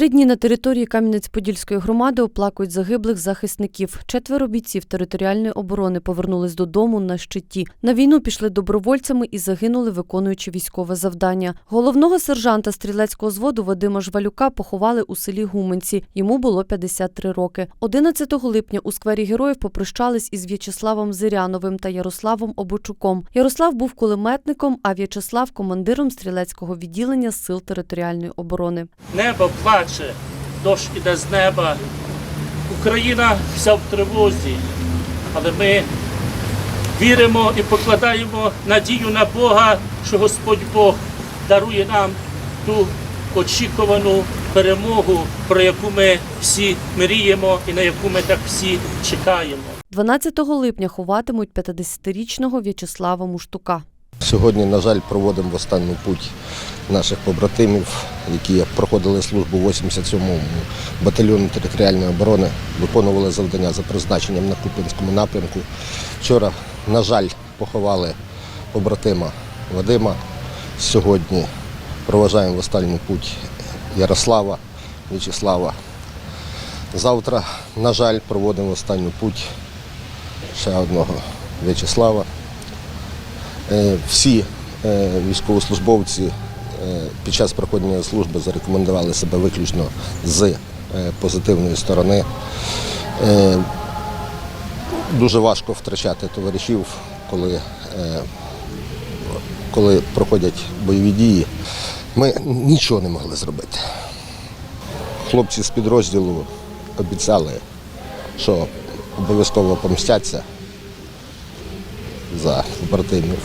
Три дні на території Кам'янець-Подільської громади оплакують загиблих захисників. Четверо бійців територіальної оборони повернулись додому на щиті. На війну пішли добровольцями і загинули, виконуючи військове завдання. Головного сержанта стрілецького зводу Вадима Жвалюка поховали у селі Гуменці. Йому було 53 роки. 11 липня у сквері героїв попрощались із В'ячеславом Зиряновим та Ярославом Обочуком. Ярослав був кулеметником, а В'ячеслав командиром стрілецького відділення сил територіальної оборони. Небо плаче, дощ іде з неба. Україна вся в тривозі, але ми віримо і покладаємо надію на Бога, що Господь Бог дарує нам ту очікувану перемогу, про яку ми всі мріємо і на яку ми так всі чекаємо. 12 липня ховатимуть 50-річного В'ячеслава Муштука. Сьогодні, на жаль, проводимо в останню путь наших побратимів, які проходили службу в 87-му батальйоні територіальної оборони, виконували завдання за призначенням на Купинському напрямку. Вчора, на жаль, поховали побратима Вадима. Сьогодні проважаємо в останню путь Ярослава В'ячеслава. Завтра, на жаль, проводимо останню путь ще одного В'ячеслава. Е, Всі е, військовослужбовці е, під час проходження служби зарекомендували себе виключно з позитивної сторони. Дуже важко втрачати товаришів, коли, коли проходять бойові дії. Ми нічого не могли зробити. Хлопці з підрозділу обіцяли, що обов'язково помстяться за побратимів.